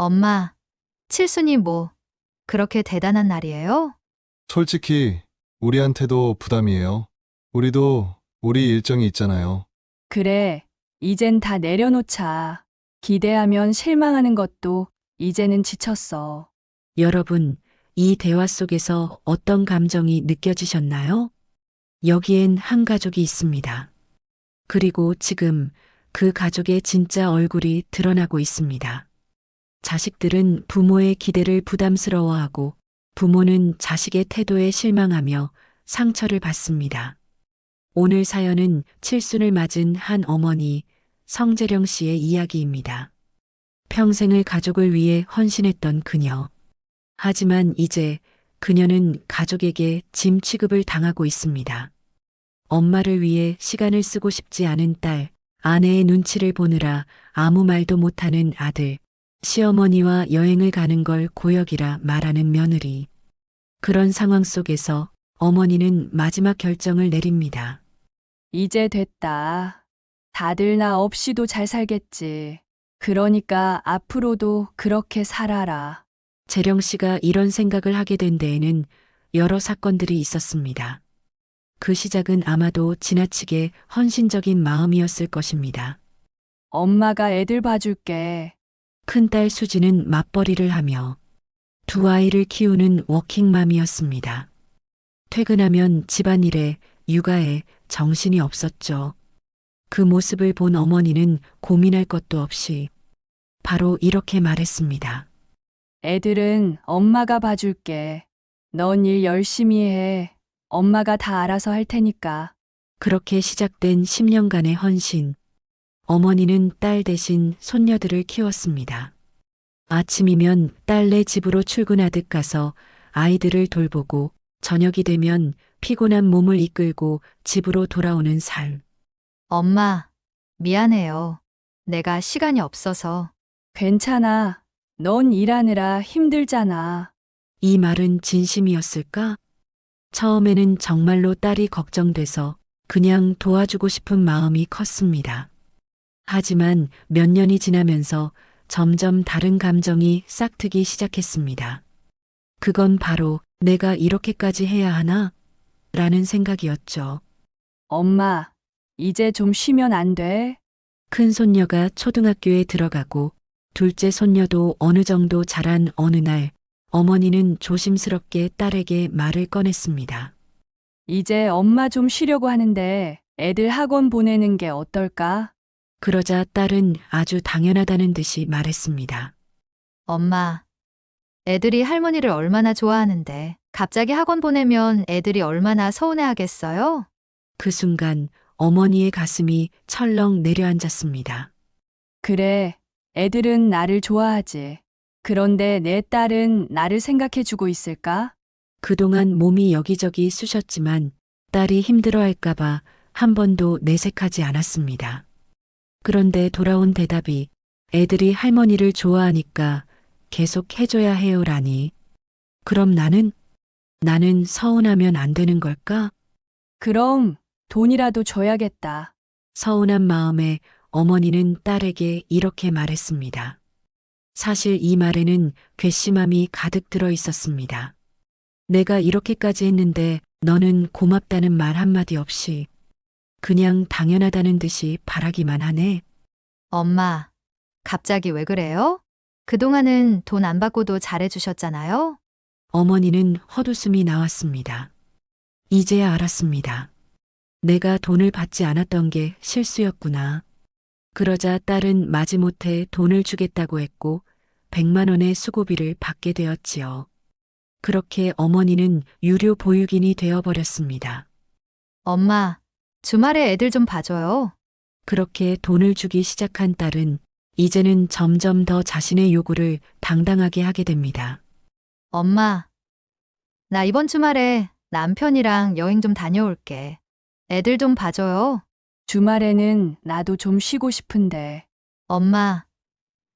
엄마, 칠순이 뭐, 그렇게 대단한 날이에요? 솔직히 우리한테도 부담이에요. 우리도 우리 일정이 있잖아요. 그래, 이젠 다 내려놓자. 기대하면 실망하는 것도 이제는 지쳤어. 여러분, 이 대화 속에서 어떤 감정이 느껴지셨나요? 여기엔 한 가족이 있습니다. 그리고 지금 그 가족의 진짜 얼굴이 드러나고 있습니다. 자식들은 부모의 기대를 부담스러워하고 부모는 자식의 태도에 실망하며 상처를 받습니다. 오늘 사연은 칠순을 맞은 한 어머니 성재령 씨의 이야기입니다. 평생을 가족을 위해 헌신했던 그녀. 하지만 이제 그녀는 가족에게 짐 취급을 당하고 있습니다. 엄마를 위해 시간을 쓰고 싶지 않은 딸, 아내의 눈치를 보느라 아무 말도 못하는 아들, 시어머니와 여행을 가는 걸 고역이라 말하는 며느리. 그런 상황 속에서 어머니는 마지막 결정을 내립니다. 이제 됐다. 다들 나 없이도 잘 살겠지. 그러니까 앞으로도 그렇게 살아라. 재령 씨가 이런 생각을 하게 된 데에는 여러 사건들이 있었습니다. 그 시작은 아마도 지나치게 헌신적인 마음이었을 것입니다. 엄마가 애들 봐줄게. 큰딸 수지는 맞벌이를 하며 두 아이를 키우는 워킹맘이었습니다. 퇴근하면 집안일에 육아에 정신이 없었죠. 그 모습을 본 어머니는 고민할 것도 없이 바로 이렇게 말했습니다. 애들은 엄마가 봐줄게. 넌 일 열심히 해. 엄마가 다 알아서 할 테니까. 그렇게 시작된 10년간의 헌신. 어머니는 딸 대신 손녀들을 키웠습니다. 아침이면 딸네 집으로 출근하듯 가서 아이들을 돌보고 저녁이 되면 피곤한 몸을 이끌고 집으로 돌아오는 삶. 엄마, 미안해요. 내가 시간이 없어서. 괜찮아. 넌 일하느라 힘들잖아. 이 말은 진심이었을까? 처음에는 정말로 딸이 걱정돼서 그냥 도와주고 싶은 마음이 컸습니다. 하지만 몇 년이 지나면서 점점 다른 감정이 싹트기 시작했습니다. 그건 바로 내가 이렇게까지 해야 하나? 라는 생각이었죠. 엄마, 이제 좀 쉬면 안 돼? 큰 손녀가 초등학교에 들어가고 둘째 손녀도 어느 정도 자란 어느 날 어머니는 조심스럽게 딸에게 말을 꺼냈습니다. 이제 엄마 좀 쉬려고 하는데 애들 학원 보내는 게 어떨까? 그러자 딸은 아주 당연하다는 듯이 말했습니다. 엄마, 애들이 할머니를 얼마나 좋아하는데 갑자기 학원 보내면 애들이 얼마나 서운해하겠어요? 그 순간 어머니의 가슴이 철렁 내려앉았습니다. 그래, 애들은 나를 좋아하지. 그런데 내 딸은 나를 생각해주고 있을까? 그동안 몸이 여기저기 쑤셨지만 딸이 힘들어할까봐 한 번도 내색하지 않았습니다. 그런데 돌아온 대답이 애들이 할머니를 좋아하니까 계속 해줘야 해요라니. 그럼 나는? 나는 서운하면 안 되는 걸까? 그럼 돈이라도 줘야겠다. 서운한 마음에 어머니는 딸에게 이렇게 말했습니다. 사실 이 말에는 괘씸함이 가득 들어 있었습니다. 내가 이렇게까지 했는데 너는 고맙다는 말 한마디 없이 그냥 당연하다는 듯이 바라기만 하네. 엄마, 갑자기 왜 그래요? 그동안은 돈 안 받고도 잘해주셨잖아요? 어머니는 헛웃음이 나왔습니다. 이제야 알았습니다. 내가 돈을 받지 않았던 게 실수였구나. 그러자 딸은 마지못해 돈을 주겠다고 했고 100만 원의 수고비를 받게 되었지요. 그렇게 어머니는 유료 보육인이 되어버렸습니다. 엄마, 주말에 애들 좀 봐줘요. 그렇게 돈을 주기 시작한 딸은 이제는 점점 더 자신의 요구를 당당하게 하게 됩니다. 엄마, 나 이번 주말에 남편이랑 여행 좀 다녀올게. 애들 좀 봐줘요. 주말에는 나도 좀 쉬고 싶은데. 엄마,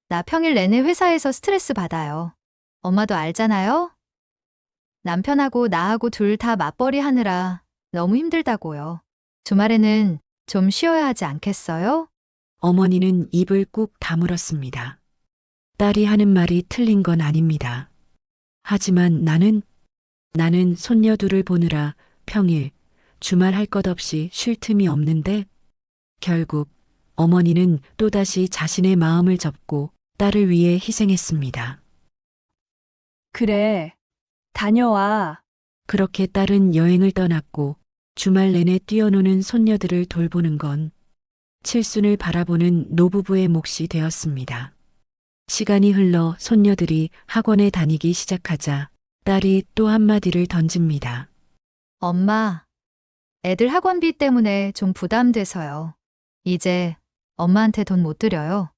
나 평일 내내 회사에서 스트레스 받아요. 엄마도 알잖아요? 남편하고 나하고 둘 다 맞벌이 하느라 너무 힘들다고요. 주말에는 좀 쉬어야 하지 않겠어요? 어머니는 입을 꾹 다물었습니다. 딸이 하는 말이 틀린 건 아닙니다. 하지만 나는, 나는 손녀들을 보느라 평일, 주말 할 것 없이 쉴 틈이 없는데, 결국 어머니는 또다시 자신의 마음을 접고 딸을 위해 희생했습니다. 그래. 다녀와. 그렇게 딸은 여행을 떠났고 주말 내내 뛰어노는 손녀들을 돌보는 건 칠순을 바라보는 노부부의 몫이 되었습니다. 시간이 흘러 손녀들이 학원에 다니기 시작하자 딸이 또 한마디를 던집니다. 엄마, 애들 학원비 때문에 좀 부담돼서요. 이제 엄마한테 돈 못 드려요.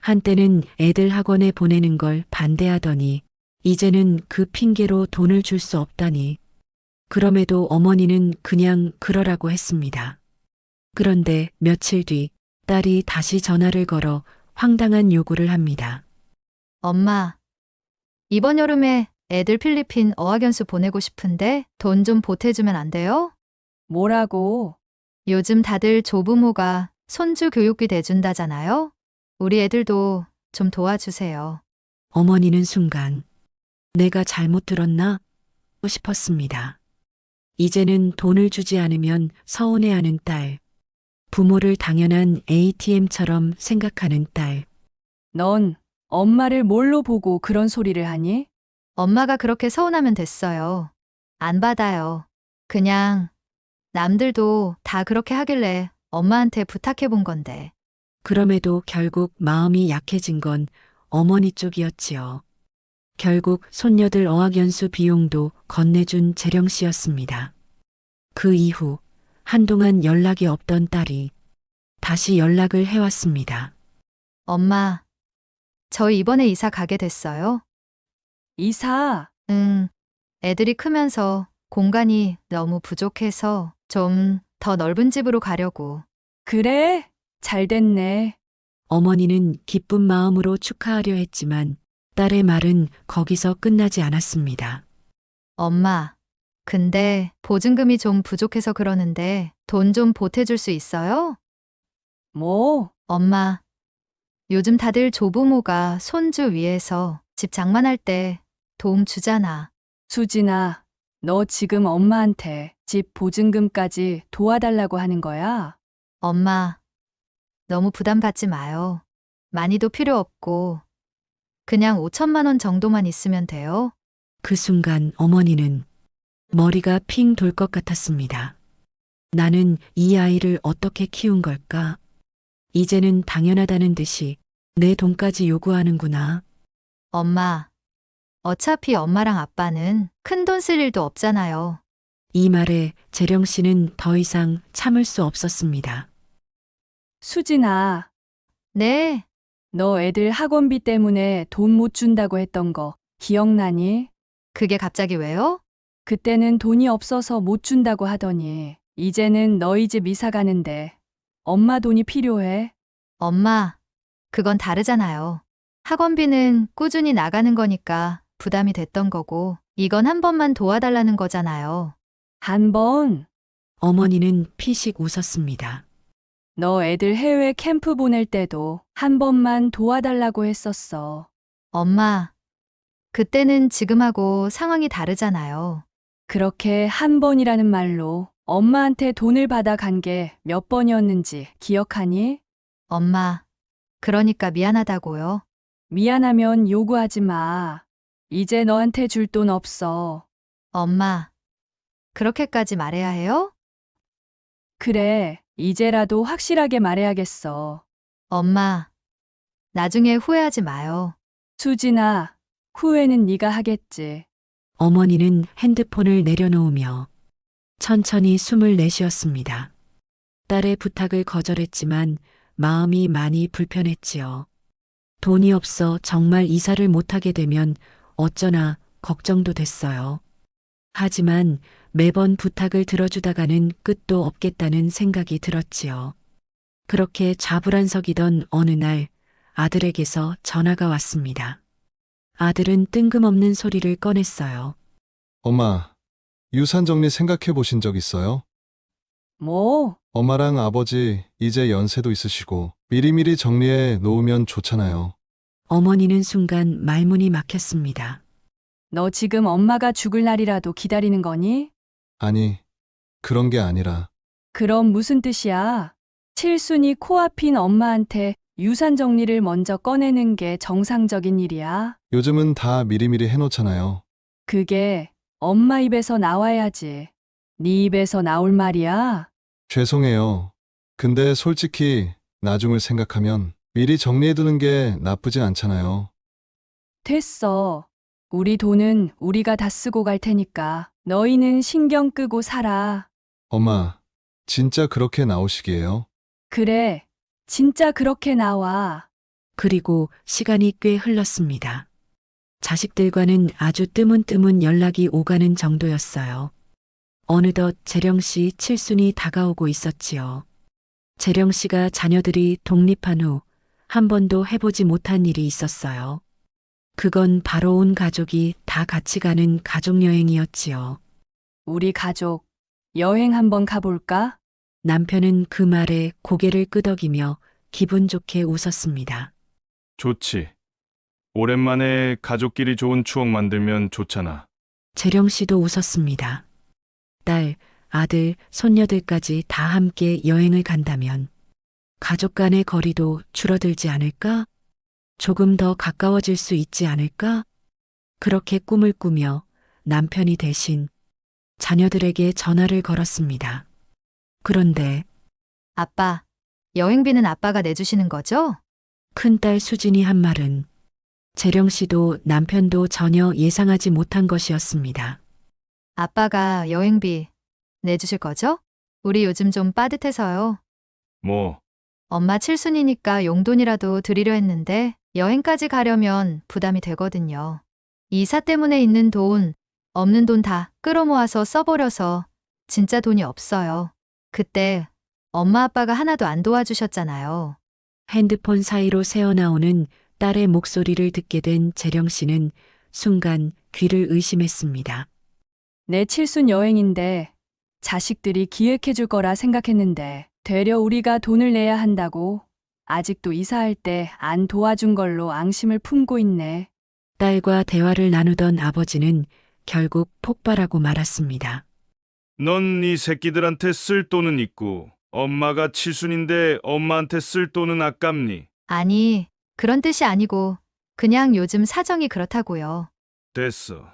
한때는 애들 학원에 보내는 걸 반대하더니 이제는 그 핑계로 돈을 줄 수 없다니. 그럼에도 어머니는 그냥 그러라고 했습니다. 그런데 며칠 뒤 딸이 다시 전화를 걸어 황당한 요구를 합니다. 엄마, 이번 여름에 애들 필리핀 어학연수 보내고 싶은데 돈 좀 보태주면 안 돼요? 뭐라고? 요즘 다들 조부모가 손주 교육비 대준다잖아요? 우리 애들도 좀 도와주세요. 어머니는 순간 내가 잘못 들었나 싶었습니다. 이제는 돈을 주지 않으면 서운해하는 딸. 부모를 당연한 ATM처럼 생각하는 딸. 넌 엄마를 뭘로 보고 그런 소리를 하니? 엄마가 그렇게 서운하면 됐어요. 안 받아요. 그냥 남들도 다 그렇게 하길래 엄마한테 부탁해 본 건데. 그럼에도 결국 마음이 약해진 건 어머니 쪽이었지요. 결국 손녀들 어학연수 비용도 건네준 재령 씨였습니다. 그 이후 한동안 연락이 없던 딸이 다시 연락을 해왔습니다. 엄마, 저희 이번에 이사 가게 됐어요. 이사. 응, 애들이 크면서 공간이 너무 부족해서 좀 더 넓은 집으로 가려고. 그래? 잘 됐네. 어머니는 기쁜 마음으로 축하하려 했지만 딸의 말은 거기서 끝나지 않았습니다. 엄마, 근데 보증금이 좀 부족해서 그러는데 돈 좀 보태줄 수 있어요? 뭐? 엄마, 요즘 다들 조부모가 손주 위해서 집 장만할 때 도움 주잖아. 수진아, 너 지금 엄마한테 집 보증금까지 도와달라고 하는 거야? 엄마, 너무 부담 갖지 마요. 많이도 필요 없고, 그냥 5천만 원 정도만 있으면 돼요. 그 순간 어머니는 머리가 핑 돌 것 같았습니다. 나는 이 아이를 어떻게 키운 걸까? 이제는 당연하다는 듯이 내 돈까지 요구하는구나. 엄마, 어차피 엄마랑 아빠는 큰 돈 쓸 일도 없잖아요. 이 말에 재령 씨는 더 이상 참을 수 없었습니다. 수진아, 네, 너 애들 학원비 때문에 돈 못 준다고 했던 거 기억나니? 그게 갑자기 왜요? 그때는 돈이 없어서 못 준다고 하더니 이제는 너희 집 이사 가는데 엄마 돈이 필요해. 엄마, 그건 다르잖아요. 학원비는 꾸준히 나가는 거니까 부담이 됐던 거고, 이건 한 번만 도와달라는 거잖아요. 한 번, 어머니는 피식 웃었습니다. 너 애들 해외 캠프 보낼 때도 한 번만 도와달라고 했었어. 엄마, 그때는 지금하고 상황이 다르잖아요. 그렇게 한 번이라는 말로 엄마한테 돈을 받아 간 게 몇 번이었는지 기억하니? 엄마, 그러니까 미안하다고요. 미안하면 요구하지 마. 이제 너한테 줄 돈 없어. 엄마, 그렇게까지 말해야 해요? 그래, 이제라도 확실하게 말해야겠어. 엄마, 나중에 후회하지 마요. 수진아, 후회는 네가 하겠지. 어머니는 핸드폰을 내려놓으며 천천히 숨을 내쉬었습니다. 딸의 부탁을 거절했지만 마음이 많이 불편했지요. 돈이 없어 정말 이사를 못하게 되면 어쩌나 걱정도 됐어요. 하지만 매번 부탁을 들어주다가는 끝도 없겠다는 생각이 들었지요. 그렇게 좌불안석이던 어느 날 아들에게서 전화가 왔습니다. 아들은 뜬금없는 소리를 꺼냈어요. 엄마, 유산 정리 생각해 보신 적 있어요? 뭐? 엄마랑 아버지 이제 연세도 있으시고 미리미리 정리해 놓으면 좋잖아요. 어머니는 순간 말문이 막혔습니다. 너 지금 엄마가 죽을 날이라도 기다리는 거니? 아니, 그런 게 아니라, 그럼 무슨 뜻이야? 칠순이 코앞인 엄마한테 유산 정리를 먼저 꺼내는 게 정상적인 일이야. 요즘은 다 미리미리 해놓잖아요. 그게 엄마 입에서 나와야지. 네 입에서 나올 말이야. 죄송해요. 근데 솔직히, 나중을 생각하면 미리 정리해두는 게 나쁘지 않잖아요. 됐어. 우리 돈은 우리가 다 쓰고 갈 테니까 너희는 신경 끄고 살아. 엄마, 진짜 그렇게 나오시기에요? 그래. 진짜 그렇게 나와. 그리고 시간이 꽤 흘렀습니다. 자식들과는 아주 뜨문뜨문 연락이 오가는 정도였어요. 어느덧 재령 씨 칠순이 다가오고 있었지요. 재령 씨가 자녀들이 독립한 후 한 번도 해보지 못한 일이 있었어요. 그건 바로 온 가족이 다 같이 가는 가족여행이었지요. 우리 가족 여행 한번 가볼까? 남편은 그 말에 고개를 끄덕이며 기분 좋게 웃었습니다. 좋지. 오랜만에 가족끼리 좋은 추억 만들면 좋잖아. 재령 씨도 웃었습니다. 딸, 아들, 손녀들까지 다 함께 여행을 간다면 가족 간의 거리도 줄어들지 않을까? 조금 더 가까워질 수 있지 않을까? 그렇게 꿈을 꾸며 남편이 대신 자녀들에게 전화를 걸었습니다. 그런데 아빠, 여행비는 아빠가 내주시는 거죠? 큰딸 수진이 한 말은 재령 씨도 남편도 전혀 예상하지 못한 것이었습니다. 아빠가 여행비 내주실 거죠? 우리 요즘 좀 빠듯해서요. 뭐, 엄마 칠순이니까 용돈이라도 드리려 했는데 여행까지 가려면 부담이 되거든요. 이사 때문에 있는 돈, 없는 돈 다 끌어모아서 써버려서 진짜 돈이 없어요. 그때 엄마 아빠가 하나도 안 도와주셨잖아요. 핸드폰 사이로 새어나오는 딸의 목소리를 듣게 된 재령 씨는 순간 귀를 의심했습니다. 내 칠순 여행인데 자식들이 기획해 줄 거라 생각했는데 되려 우리가 돈을 내야 한다고 아직도 이사할 때 안 도와준 걸로 앙심을 품고 있네. 딸과 대화를 나누던 아버지는 결국 폭발하고 말았습니다. 넌 네 새끼들한테 쓸 돈은 있고, 엄마가 칠순인데 엄마한테 쓸 돈은 아깝니? 아니, 그런 뜻이 아니고 그냥 요즘 사정이 그렇다고요. 됐어.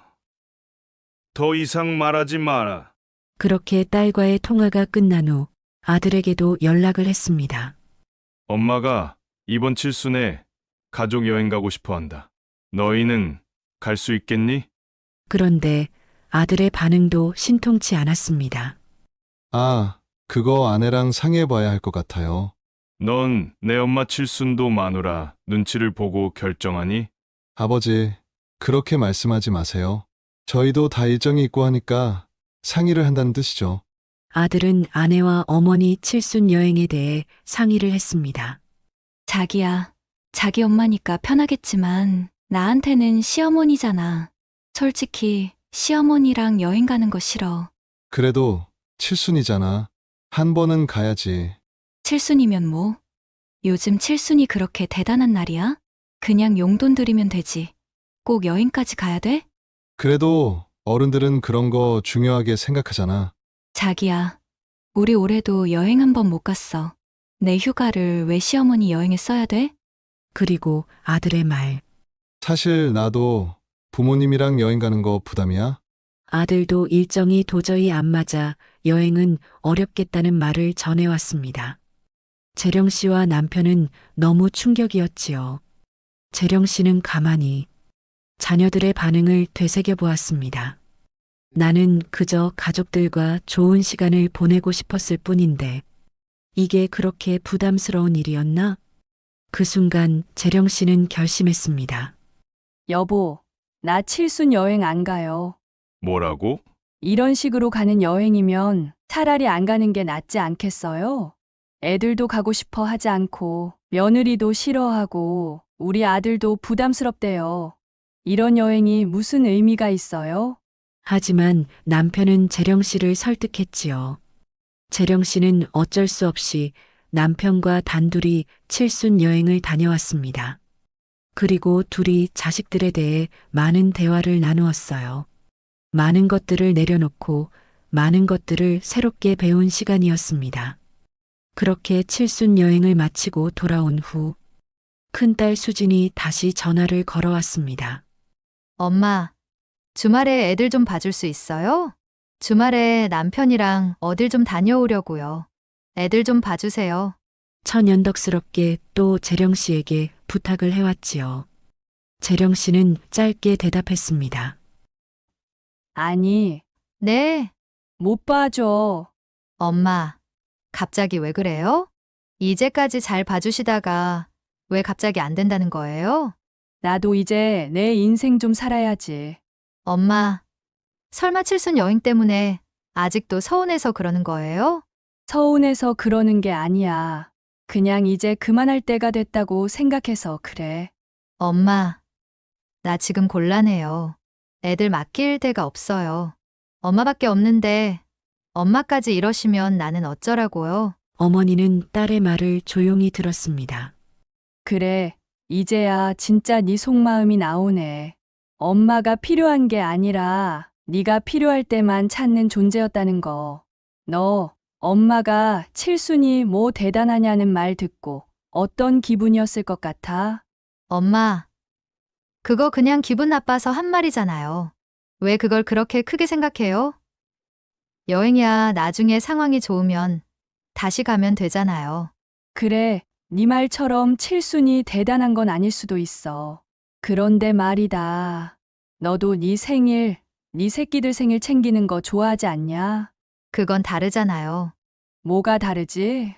더 이상 말하지 마라. 그렇게 딸과의 통화가 끝난 후 아들에게도 연락을 했습니다. 엄마가 이번 칠순에 가족 여행 가고 싶어 한다. 너희는 갈 수 있겠니? 그런데 아들의 반응도 신통치 않았습니다. 아, 그거 아내랑 상의해봐야 할 것 같아요. 넌 내 엄마 칠순도 마누라 눈치를 보고 결정하니? 아버지, 그렇게 말씀하지 마세요. 저희도 다 일정이 있고 하니까 상의를 한다는 뜻이죠. 아들은 아내와 어머니 칠순 여행에 대해 상의를 했습니다. 자기야, 자기 엄마니까 편하겠지만 나한테는 시어머니잖아. 솔직히 시어머니랑 여행 가는 거 싫어. 그래도 칠순이잖아. 한 번은 가야지. 칠순이면 뭐? 요즘 칠순이 그렇게 대단한 날이야? 그냥 용돈 드리면 되지. 꼭 여행까지 가야 돼? 그래도 어른들은 그런 거 중요하게 생각하잖아. 자기야, 우리 올해도 여행 한 번 못 갔어. 내 휴가를 왜 시어머니 여행에 써야 돼? 그리고 아들의 말. 사실 나도 부모님이랑 여행 가는 거 부담이야. 아들도 일정이 도저히 안 맞아 여행은 어렵겠다는 말을 전해왔습니다. 재령 씨와 남편은 너무 충격이었지요. 재령 씨는 가만히 자녀들의 반응을 되새겨 보았습니다. 나는 그저 가족들과 좋은 시간을 보내고 싶었을 뿐인데 이게 그렇게 부담스러운 일이었나? 그 순간 재령 씨는 결심했습니다. 여보, 나 칠순 여행 안 가요. 뭐라고? 이런 식으로 가는 여행이면 차라리 안 가는 게 낫지 않겠어요? 애들도 가고 싶어 하지 않고 며느리도 싫어하고 우리 아들도 부담스럽대요. 이런 여행이 무슨 의미가 있어요? 하지만 남편은 재령 씨를 설득했지요. 재령 씨는 어쩔 수 없이 남편과 단둘이 칠순 여행을 다녀왔습니다. 그리고 둘이 자식들에 대해 많은 대화를 나누었어요. 많은 것들을 내려놓고 많은 것들을 새롭게 배운 시간이었습니다. 그렇게 칠순 여행을 마치고 돌아온 후 큰딸 수진이 다시 전화를 걸어왔습니다. 엄마, 주말에 애들 좀 봐줄 수 있어요? 주말에 남편이랑 어딜 좀 다녀오려고요. 애들 좀 봐주세요. 천연덕스럽게 또 재령 씨에게 부탁을 해왔지요. 재령 씨는 짧게 대답했습니다. 아니, 네, 못 봐줘. 엄마. 갑자기 왜 그래요? 이제까지 잘 봐주시다가 왜 갑자기 안 된다는 거예요? 나도 이제 내 인생 좀 살아야지. 엄마, 설마 칠순 여행 때문에 아직도 서운해서 그러는 거예요? 서운해서 그러는 게 아니야. 그냥 이제 그만할 때가 됐다고 생각해서 그래. 엄마, 나 지금 곤란해요. 애들 맡길 데가 없어요. 엄마밖에 없는데 엄마까지 이러시면 나는 어쩌라고요? 어머니는 딸의 말을 조용히 들었습니다. 그래, 이제야 진짜 네 속마음이 나오네. 엄마가 필요한 게 아니라 네가 필요할 때만 찾는 존재였다는 거. 너 엄마가 칠순이 뭐 대단하냐는 말 듣고 어떤 기분이었을 것 같아? 엄마, 그거 그냥 기분 나빠서 한 말이잖아요. 왜 그걸 그렇게 크게 생각해요? 여행이야 나중에 상황이 좋으면 다시 가면 되잖아요. 그래, 네 말처럼 칠순이 대단한 건 아닐 수도 있어. 그런데 말이다. 너도 네 생일, 네 새끼들 생일 챙기는 거 좋아하지 않냐? 그건 다르잖아요. 뭐가 다르지?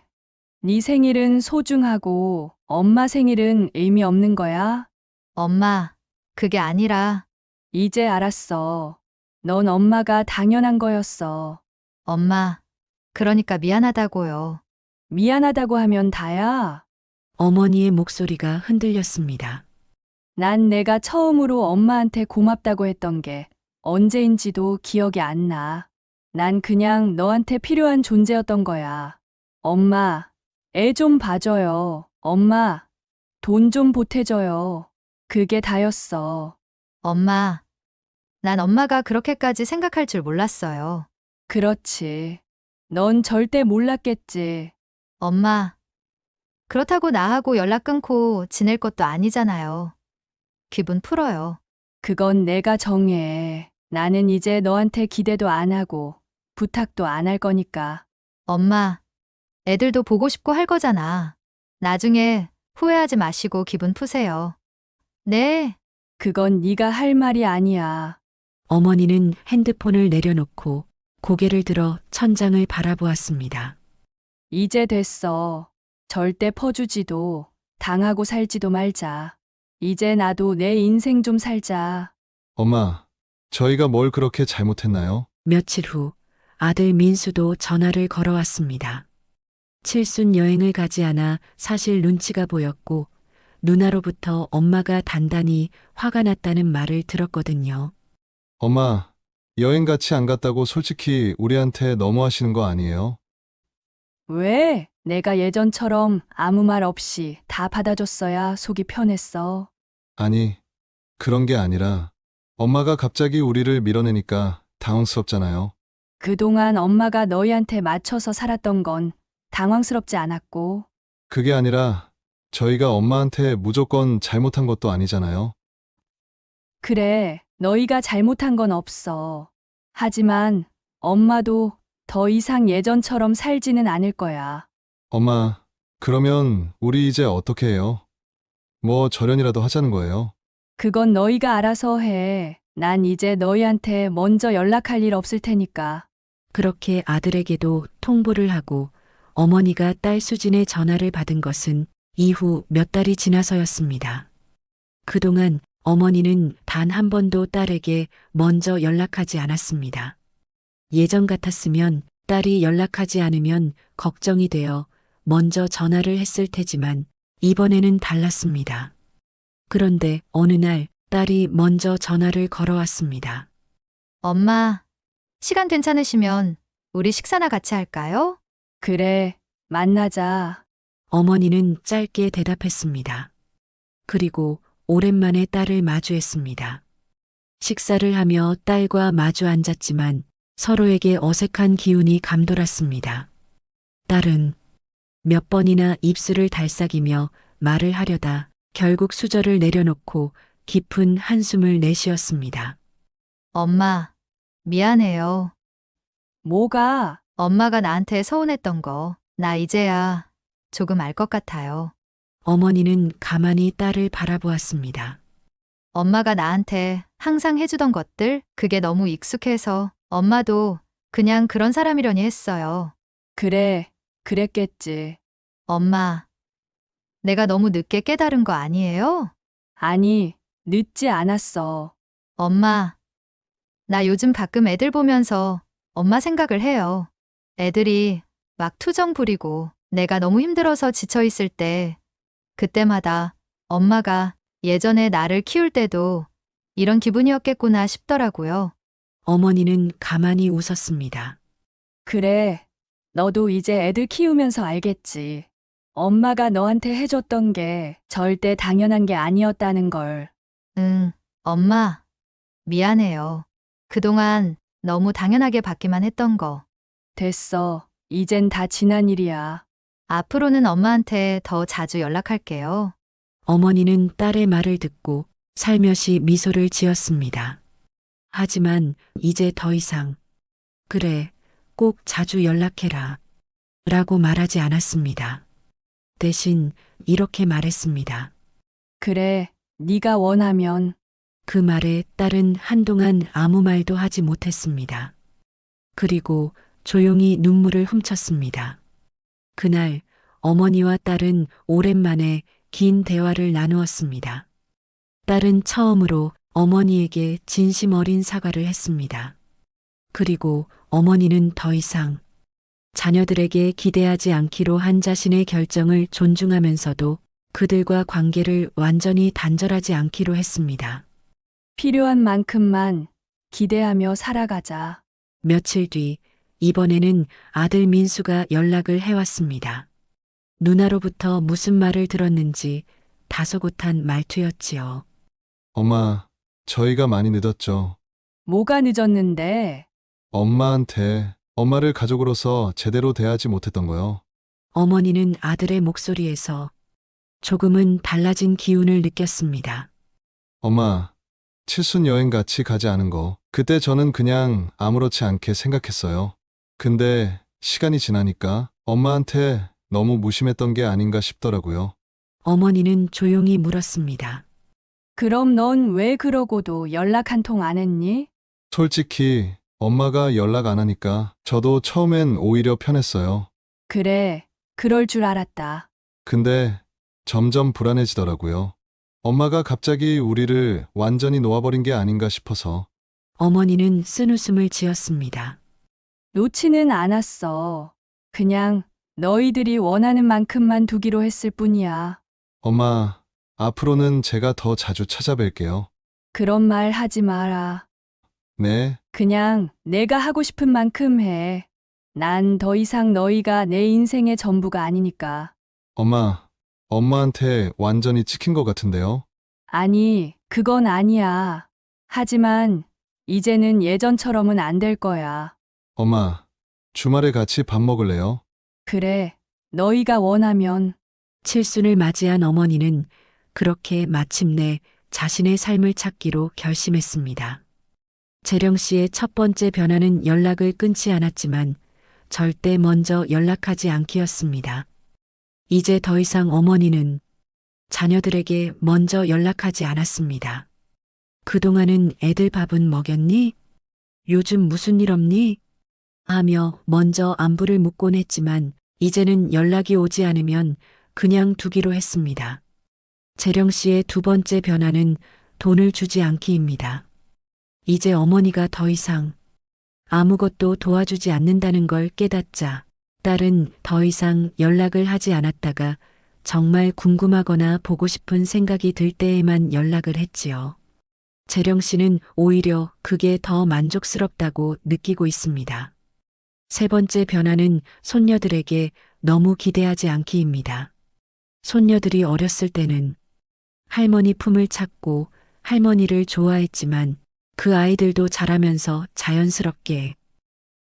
네 생일은 소중하고 엄마 생일은 의미 없는 거야? 엄마, 그게 아니라, 이제 알았어. 넌 엄마가 당연한 거였어. 엄마, 그러니까 미안하다고요. 미안하다고 하면 다야. 어머니의 목소리가 흔들렸습니다. 난 내가 처음으로 엄마한테 고맙다고 했던 게 언제인지도 기억이 안 나. 난 그냥 너한테 필요한 존재였던 거야. 엄마, 애 좀 봐줘요. 엄마, 돈 좀 보태줘요. 그게 다였어. 엄마, 난 엄마가 그렇게까지 생각할 줄 몰랐어요. 그렇지. 넌 절대 몰랐겠지. 엄마, 그렇다고 나하고 연락 끊고 지낼 것도 아니잖아요. 기분 풀어요. 그건 내가 정해. 나는 이제 너한테 기대도 안 하고 부탁도 안 할 거니까. 엄마, 애들도 보고 싶고 할 거잖아. 나중에 후회하지 마시고 기분 푸세요. 네, 그건 네가 할 말이 아니야. 어머니는 핸드폰을 내려놓고 고개를 들어 천장을 바라보았습니다. 이제 됐어. 절대 퍼주지도 당하고 살지도 말자. 이제 나도 내 인생 좀 살자. 엄마, 저희가 뭘 그렇게 잘못했나요? 며칠 후 아들 민수도 전화를 걸어왔습니다. 칠순 여행을 가지 않아 사실 눈치가 보였고 누나로부터 엄마가 단단히 화가 났다는 말을 들었거든요. 엄마, 여행 같이 안 갔다고 솔직히 우리한테 너무하시는 거 아니에요? 왜? 내가 예전처럼 아무 말 없이 다 받아줬어야 속이 편했어. 아니, 그런 게 아니라 엄마가 갑자기 우리를 밀어내니까 당황스럽잖아요. 그동안 엄마가 너희한테 맞춰서 살았던 건 당황스럽지 않았고, 그게 아니라 저희가 엄마한테 무조건 잘못한 것도 아니잖아요. 그래, 너희가 잘못한 건 없어. 하지만 엄마도 더 이상 예전처럼 살지는 않을 거야. 엄마, 그러면 우리 이제 어떻게 해요? 뭐 절연이라도 하자는 거예요? 그건 너희가 알아서 해. 난 이제 너희한테 먼저 연락할 일 없을 테니까. 그렇게 아들에게도 통보를 하고 어머니가 딸 수진의 전화를 받은 것은 이후 몇 달이 지나서였습니다. 그동안 어머니는 단 한 번도 딸에게 먼저 연락하지 않았습니다. 예전 같았으면 딸이 연락하지 않으면 걱정이 되어 먼저 전화를 했을 테지만 이번에는 달랐습니다. 그런데 어느 날 딸이 먼저 전화를 걸어왔습니다. 엄마, 시간 괜찮으시면 우리 식사나 같이 할까요? 그래, 만나자. 어머니는 짧게 대답했습니다. 그리고 오랜만에 딸을 마주했습니다. 식사를 하며 딸과 마주 앉았지만 서로에게 어색한 기운이 감돌았습니다. 딸은 몇 번이나 입술을 달싹이며 말을 하려다 결국 수저를 내려놓고 깊은 한숨을 내쉬었습니다. 엄마, 미안해요. 뭐가? 엄마가 나한테 서운했던 거, 나 이제야 조금 알 것 같아요. 어머니는 가만히 딸을 바라보았습니다. 엄마가 나한테 항상 해주던 것들, 그게 너무 익숙해서 엄마도 그냥 그런 사람이려니 했어요. 그래, 그랬겠지. 엄마, 내가 너무 늦게 깨달은 거 아니에요? 아니, 늦지 않았어. 엄마, 나 요즘 가끔 애들 보면서 엄마 생각을 해요. 애들이 막 투정 부리고 내가 너무 힘들어서 지쳐 있을 때, 그때마다 엄마가 예전에 나를 키울 때도 이런 기분이었겠구나 싶더라고요. 어머니는 가만히 웃었습니다. 그래, 너도 이제 애들 키우면서 알겠지. 엄마가 너한테 해줬던 게 절대 당연한 게 아니었다는 걸. 응, 엄마, 미안해요. 그동안 너무 당연하게 받기만 했던 거. 됐어. 이젠 다 지난 일이야. 앞으로는 엄마한테 더 자주 연락할게요. 어머니는 딸의 말을 듣고 살며시 미소를 지었습니다. 하지만 이제 더 이상 그래, 꼭 자주 연락해라. 라고 말하지 않았습니다. 대신 이렇게 말했습니다. 그래, 네가 원하면 그 말에 딸은 한동안 아무 말도 하지 못했습니다. 그리고 조용히 눈물을 훔쳤습니다. 그날 어머니와 딸은 오랜만에 긴 대화를 나누었습니다. 딸은 처음으로 어머니에게 진심 어린 사과를 했습니다. 그리고 어머니는 더 이상 자녀들에게 기대하지 않기로 한 자신의 결정을 존중하면서도 그들과 관계를 완전히 단절하지 않기로 했습니다. 필요한 만큼만 기대하며 살아가자. 며칠 뒤 이번에는 아들 민수가 연락을 해왔습니다. 누나로부터 무슨 말을 들었는지 다소곳한 말투였지요. 엄마, 저희가 많이 늦었죠. 뭐가 늦었는데? 엄마한테 엄마를 가족으로서 제대로 대하지 못했던 거요. 어머니는 아들의 목소리에서 조금은 달라진 기운을 느꼈습니다. 엄마, 칠순 여행 같이 가지 않은 거. 그때 저는 그냥 아무렇지 않게 생각했어요. 근데 시간이 지나니까 엄마한테 너무 무심했던 게 아닌가 싶더라고요. 어머니는 조용히 물었습니다. 그럼 넌 왜 그러고도 연락 한 통 안 했니? 솔직히 엄마가 연락 안 하니까 저도 처음엔 오히려 편했어요. 그래, 그럴 줄 알았다. 근데 점점 불안해지더라고요. 엄마가 갑자기 우리를 완전히 놓아버린 게 아닌가 싶어서. 어머니는 쓴 웃음을 지었습니다. 놓지는 않았어. 그냥 너희들이 원하는 만큼만 두기로 했을 뿐이야. 엄마, 앞으로는 제가 더 자주 찾아뵐게요. 그런 말 하지 마라. 네, 그냥 내가 하고 싶은 만큼 해. 난 더 이상 너희가 내 인생의 전부가 아니니까. 엄마, 엄마한테 완전히 찍힌 것 같은데요. 아니, 그건 아니야. 하지만 이제는 예전처럼은 안 될 거야. 엄마, 주말에 같이 밥 먹을래요? 그래, 너희가 원하면 칠순을 맞이한 어머니는 그렇게 마침내 자신의 삶을 찾기로 결심했습니다. 재령 씨의 첫 번째 변화는 연락을 끊지 않았지만 절대 먼저 연락하지 않기였습니다. 이제 더 이상 어머니는 자녀들에게 먼저 연락하지 않았습니다. 그동안은 애들 밥은 먹였니? 요즘 무슨 일 없니? 하며 먼저 안부를 묻곤 했지만 이제는 연락이 오지 않으면 그냥 두기로 했습니다. 재령 씨의 두 번째 변화는 돈을 주지 않기입니다. 이제 어머니가 더 이상 아무것도 도와주지 않는다는 걸 깨닫자 딸은 더 이상 연락을 하지 않았다가 정말 궁금하거나 보고 싶은 생각이 들 때에만 연락을 했지요. 재령 씨는 오히려 그게 더 만족스럽다고 느끼고 있습니다. 세 번째 변화는 손녀들에게 너무 기대하지 않기입니다. 손녀들이 어렸을 때는 할머니 품을 찾고 할머니를 좋아했지만 그 아이들도 자라면서 자연스럽게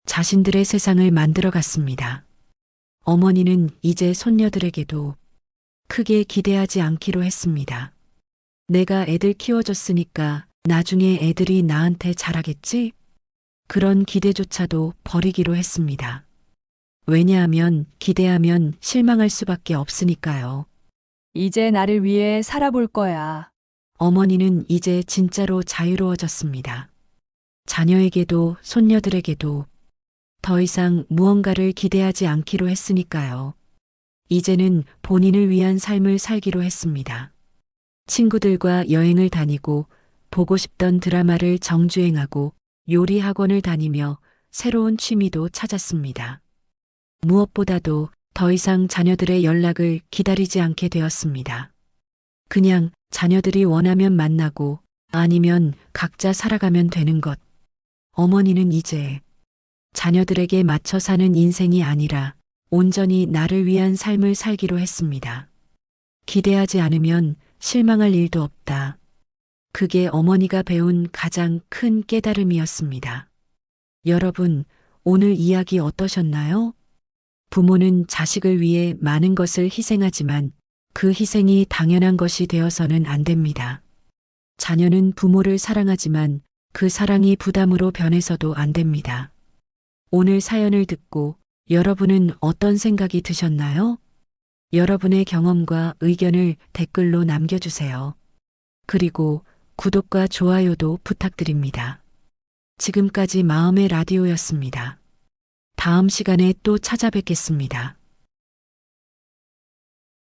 자신들의 세상을 만들어 갔습니다. 어머니는 이제 손녀들에게도 크게 기대하지 않기로 했습니다. 내가 애들 키워줬으니까 나중에 애들이 나한테 잘하겠지? 그런 기대조차도 버리기로 했습니다. 왜냐하면 기대하면 실망할 수밖에 없으니까요. 이제 나를 위해 살아볼 거야. 어머니는 이제 진짜로 자유로워졌습니다. 자녀에게도 손녀들에게도 더 이상 무언가를 기대하지 않기로 했으니까요. 이제는 본인을 위한 삶을 살기로 했습니다. 친구들과 여행을 다니고 보고 싶던 드라마를 정주행하고 요리 학원을 다니며 새로운 취미도 찾았습니다. 무엇보다도 더 이상 자녀들의 연락을 기다리지 않게 되었습니다. 그냥 자녀들이 원하면 만나고 아니면 각자 살아가면 되는 것. 어머니는 이제 자녀들에게 맞춰 사는 인생이 아니라 온전히 나를 위한 삶을 살기로 했습니다. 기대하지 않으면 실망할 일도 없다. 그게 어머니가 배운 가장 큰 깨달음이었습니다. 여러분, 오늘 이야기 어떠셨나요? 부모는 자식을 위해 많은 것을 희생하지만 그 희생이 당연한 것이 되어서는 안 됩니다. 자녀는 부모를 사랑하지만 그 사랑이 부담으로 변해서도 안 됩니다. 오늘 사연을 듣고 여러분은 어떤 생각이 드셨나요? 여러분의 경험과 의견을 댓글로 남겨주세요. 그리고 구독과 좋아요도 부탁드립니다. 지금까지 마음의 라디오였습니다. 다음 시간에 또 찾아뵙겠습니다.